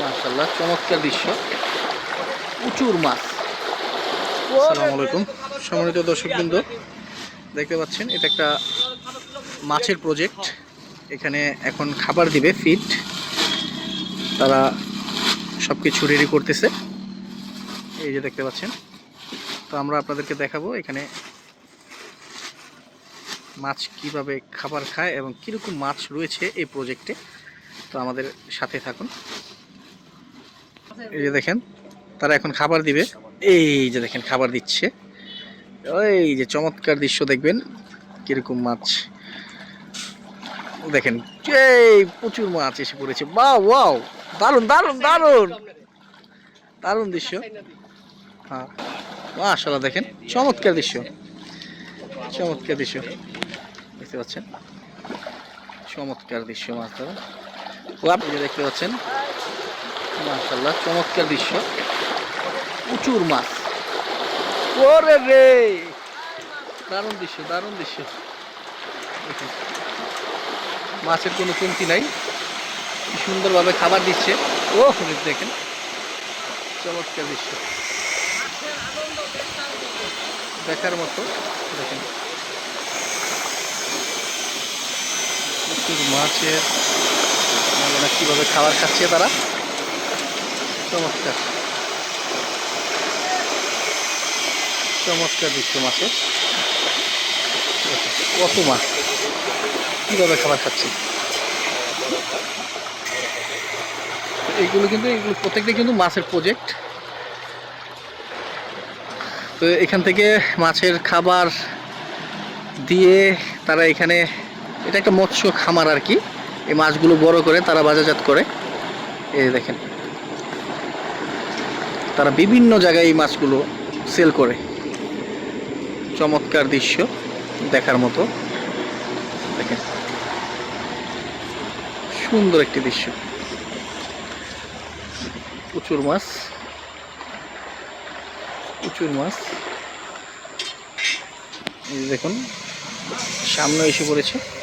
মাশাল্লাহ চমৎকার দৃশ্য। প্রচুর মাছ। আসসালামু আলাইকুম। সম্মানিত দর্শকবৃন্দ, দেখতে পাচ্ছেন, এটা একটা মাছের প্রজেক্ট। এখানে এখন খাবার দিবে ফিড তারা সব কিছু রেডি করতেছে। এই যে দেখতে পাচ্ছেন, তো আমরা আপনাদেরকে দেখাবো এখানে মাছ কীভাবে খাবার খায় এবং কীরকম মাছ রয়েছে এই প্রজেক্টে। তো আমাদের সাথে থাকুন। এই যে দেখেন, তারা এখন খাবার দিবে। এই যে দেখেন, খাবার দিচ্ছে। ওই যে চমৎকার দৃশ্য দেখবেন, কীরকম মাছ। দেখেন, এই প্রচুর মাছ এসে পড়েছে। বা ওয়াও, দারুণ দারুণ দারুণ। দারুণ দৃশ্য। হ্যাঁ মাশাল্লাহ দেখেন, চমৎকার দৃশ্য। চমৎকার দৃশ্য। দেখতে পাচ্ছেন? চমৎকার দৃশ্য মাছ ধরা আপনি দেখতে পাচ্ছেন। মাশাল্লাহ চমৎকার দৃশ্য। প্রচুর মাছ। ওরে রে! দারুণ দৃশ্য দারুণ দৃশ্য। মাছের কোনো কমতি নাই। সুন্দরভাবে খাবার দিচ্ছে। ও দেখেন। চমৎকার দৃশ্য। দেখার মতো, দেখেন। প্রচুর মাছের মানে কীভাবে খাবার খাচ্ছে তারা? চমৎকার। চমৎকার দৃশ্য মাছের। কত মাছ? কীভাবে খাবার খাচ্ছে? এইগুলো কিন্তু এগুলো প্রত্যেকটা কিন্তু মাছের প্রজেক্ট তো এখান থেকে মাছের খাবার দিয়ে তারা এখানে, এটা একটা মৎস্য খামার আর কি। এই মাছগুলো বড় করে তারা বাজারজাত করে। এই দেখেন। তারা বিভিন্ন জায়গায় এই মাছগুলো সেল করে। চমৎকার দৃশ্য দেখার মতো। দেখেন। সুন্দর একটি দৃশ্য। প্রচুর মাছ। প্রচুর মাছ। দেখুন, সামনে এসে পড়েছে।